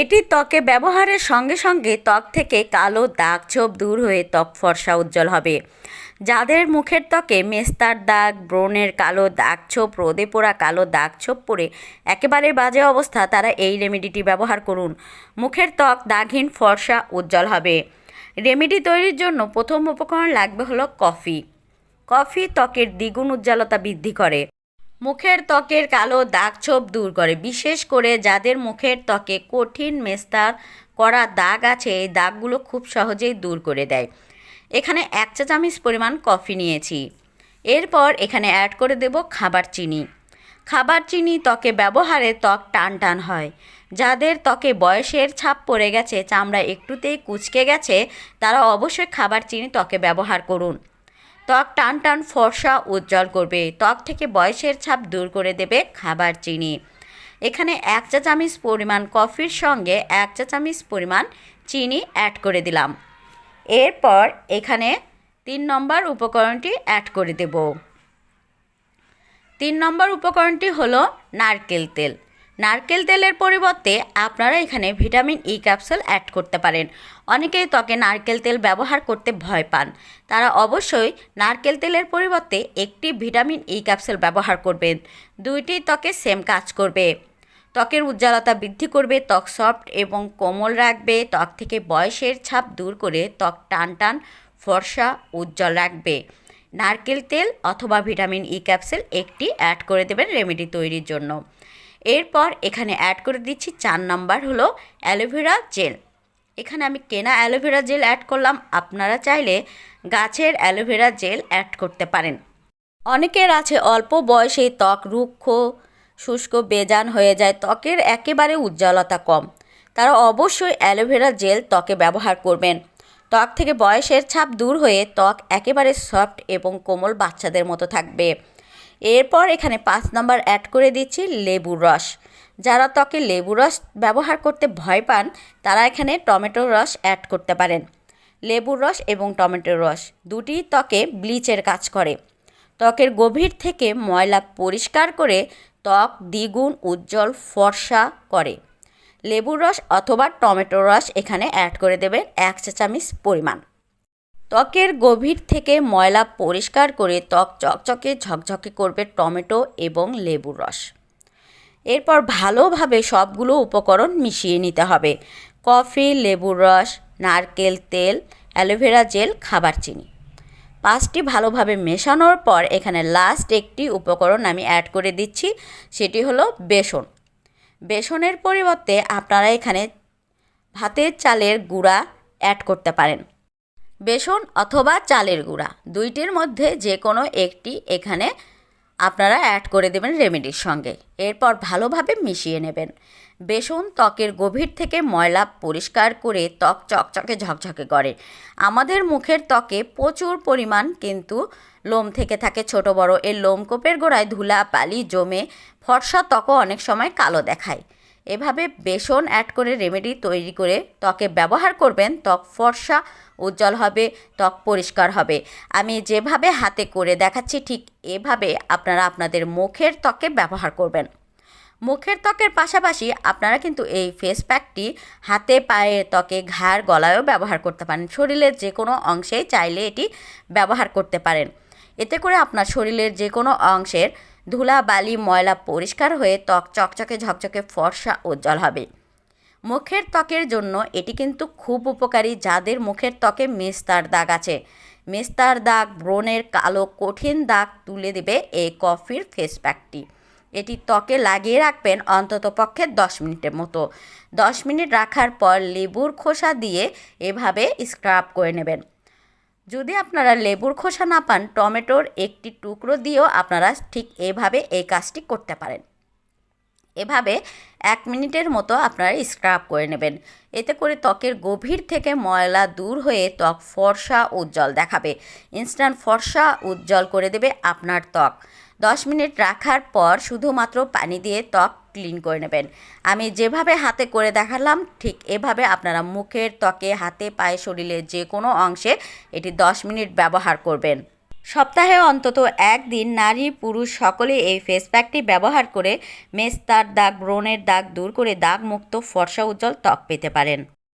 এটি ত্বকে ব্যবহারের সঙ্গে সঙ্গে ত্বক থেকে কালো দাগ ছোপ দূর হয়ে ত্বক ফর্সা উজ্জ্বল হবে। যাদের মুখের ত্বকে মেস্তার দাগ, ব্রণের কালো দাগ ছোপ, রোদে পোড়া কালো দাগ ছোপ পড়ে একেবারে বাজে অবস্থা, তারা এই রেমেডিটি ব্যবহার করুন। মুখের ত্বক দাগহীন, ফর্সা, উজ্জ্বল হবে। রেমেডি তৈরির জন্য প্রথম উপকরণ লাগবে হলো কফি। কফি ত্বকের দ্বিগুণ উজ্জ্বলতা বৃদ্ধি করে। মুখের ত্বকের কালো দাগ ছোপ দূর করে। বিশেষ করে যাদের মুখের ত্বকে কঠিন মেস্তার করা দাগ আছে, এই দাগগুলো খুব সহজেই দূর করে দেয়। এখানে এক চা চামচ পরিমাণ কফি নিয়েছি। এরপর এখানে অ্যাড করে দেব খাবার চিনি। খাবার চিনি ত্বকে ব্যবহারে ত্বক টান টান হয়। যাদের ত্বকে বয়সের ছাপ পড়ে গেছে, চামড়া একটুতেই কুচকে গেছে, তারা অবশ্যই খাবার চিনি ত্বকে ব্যবহার করুন। ত্বক টান টান, ফর্সা, উজ্জ্বল করবে। ত্বক থেকে বয়সের ছাপ দূর করে দেবে খাবার চিনি। এখানে এক চা চামচ পরিমাণ কফির সঙ্গে এক চা চামচ পরিমাণ চিনি অ্যাড করে দিলাম। এরপর এখানে তিন নম্বর উপকরণটি অ্যাড করে দেব। তিন নম্বর উপকরণটি হলো নারকেল তেল। নারকেল তেলের পরিবর্তে আপনারা এখানে ভিটামিন ই ক্যাপসুল অ্যাড করতে পারেন। অনেকেই ত্বকে নারকেল তেল ব্যবহার করতে ভয় পান। তারা অবশ্যই নারকেল তেলের পরিবর্তে একটি ভিটামিন ই ক্যাপসুল ব্যবহার করবেন। দুইটি ত্বকে সেম কাজ করবে। ত্বকের উজ্জ্বলতা বৃদ্ধি করবে, ত্বক সফট এবং কোমল রাখবে, ত্বক থেকে বয়সের ছাপ দূর করে ত্বক টান টান, ফর্সা, উজ্জ্বল রাখবে। নারকেল তেল অথবা ভিটামিন ই ক্যাপসুল একটি অ্যাড করে দেবেন রেমেডি তৈরির জন্য। এরপর এখানে অ্যাড করে দিচ্ছি চার নাম্বার হলো অ্যালোভেরা জেল এখানে আমি কেনা অ্যালোভেরা জেল অ্যাড করলাম, আপনারা চাইলে গাছের অ্যালোভেরা জেল অ্যাড করতে পারেন। অনেকের আছে অল্প বয়সে ত্বক রুক্ষ, শুষ্ক, বেজান হয়ে যায়, ত্বকের একেবারে উজ্জ্বলতা কম। তারা অবশ্যই অ্যালোভেরা জেল ত্বকে ব্যবহার করবেন। ত্বক থেকে বয়সের ছাপ দূর হয়ে ত্বক একেবারে সফট এবং কোমল বাচ্চাদের মতো থাকবে। এরপর এখানে পাঁচ নম্বর অ্যাড করে দিচ্ছি লেবুর রস। যারা ত্বকে লেবুর রস ব্যবহার করতে ভয় পান, তারা এখানে টমেটোর রস অ্যাড করতে পারেন। লেবুর রস এবং টমেটোর রস দুটি ত্বকে ব্লিচের কাজ করে। ত্বকের গভীর থেকে ময়লা পরিষ্কার করে ত্বক দ্বিগুণ উজ্জ্বল ফর্সা করে। লেবুর রস অথবা টমেটোর রস এখানে অ্যাড করে দেবেন এক চা চামচ পরিমাণ। ত্বকের গভীর থেকে ময়লা পরিষ্কার করে ত্বক চকচকে ঝকঝকে করবে টমেটো এবং লেবুর রস। এরপর ভালোভাবে সবগুলো উপকরণ মিশিয়ে নিতে হবে। কফি, লেবুর রস, নারকেল তেল, অ্যালোভেরা জেল, খাবার চিনি। পাঁচটি ভালোভাবে মেশানোর পর এখানে লাস্ট একটি উপকরণ আমি অ্যাড করে দিচ্ছি, সেটি হলো বেসন। বেসনের পরিবর্তে আপনারা এখানে ভাতের চালের গুঁড়া অ্যাড করতে পারেন। বেসন অথবা চালের গুঁড়া। দুইটির মধ্যে যে কোনো একটি এখানে আপনারা অ্যাড করে দেবেন রেমেডির সঙ্গে। এরপর ভালোভাবে মিশিয়ে নেবেন। বেসন ত্বকের গভীর থেকে ময়লা পরিষ্কার করে ত্বক চকচকে ঝকঝকে করে। আমাদের মুখের ত্বকে প্রচুর পরিমাণ কিন্তু লোম থেকে থাকে ছোট বড়। এর লোমকূপের গোড়ায় ধুলা, বালি, জমে ফর্সা ত্বকও অনেক সময় কালো দেখায়। এভাবে বেসন অ্যাড করে রেমেডি তৈরি করে ত্বকে ব্যবহার করবেন, ত্বক ফর্সা, উজ্জ্বল হবে, ত্বক পরিষ্কার হবে। আমি যেভাবে হাতে করে দেখাচ্ছি, ঠিক এভাবে আপনারা আপনাদের মুখের ত্বকে ব্যবহার করবেন। মুখের ত্বকের পাশাপাশি আপনারা কিন্তু এই ফেস প্যাকটি হাতে, পায়ে ত্বকে ঘাড় গলায়ও ব্যবহার করতে পারেন। শরীরের যে কোনো অংশেই চাইলে এটি ব্যবহার করতে পারেন। এতে করে আপনার শরীরের যে কোনো অংশের ধুলা বালি ময়লা পরিষ্কার হয়ে ত্বক চকচকে ঝকচকে ফর্সা উজ্জ্বল হবে। মুখের ত্বকের জন্য এটি কিন্তু খুব উপকারী যাদের মুখের ত্বকে মেস্তার দাগ আছে। মেস্তার দাগ, ব্রণের কালো, কঠিন দাগ তুলে দেবে এই কফির ফেস প্যাকটি এটি ত্বকে লাগিয়ে রাখবেন অন্তত পক্ষে দশ মিনিটের মতো। দশ মিনিট রাখার পর লেবুর খোসা দিয়ে এভাবে স্ক্রাব করে নেবেন। যদি আপনারা লেবুর খোসা না পান, টমেটোর একটি টুকরো দিয়েও আপনারা ঠিক এভাবে এই কাজটি করতে পারেন। এভাবে এক মিনিটের মতো আপনারা স্ক্রাব করে নেবেন। এতে করে ত্বকের গভীর থেকে ময়লা দূর হয়ে ত্বক ফর্সা উজ্জ্বল দেখাবে। ইনস্ট্যান্ট ফর্সা উজ্জ্বল করে দেবে আপনার ত্বক। দশ মিনিট রাখার পর শুধুমাত্র পানি দিয়ে ত্বক ক্লিন করে নেবেন। আমি যেভাবে হাতে করে দেখালাম, ঠিক এভাবে আপনারা মুখের ত্বকে, হাতে, পায়ে, শরীরের যে কোনো অংশে এটি দশ মিনিট ব্যবহার করবেন। সপ্তাহে অন্তত একদিন নারী পুরুষ সকলে এই ফেস প্যাকটি ব্যবহার করে মেস্তার দাগ, ব্রণের দাগ দূর করে দাগ মুক্ত ফর্সা উজ্জ্বল ত্বক পেতে পারেন।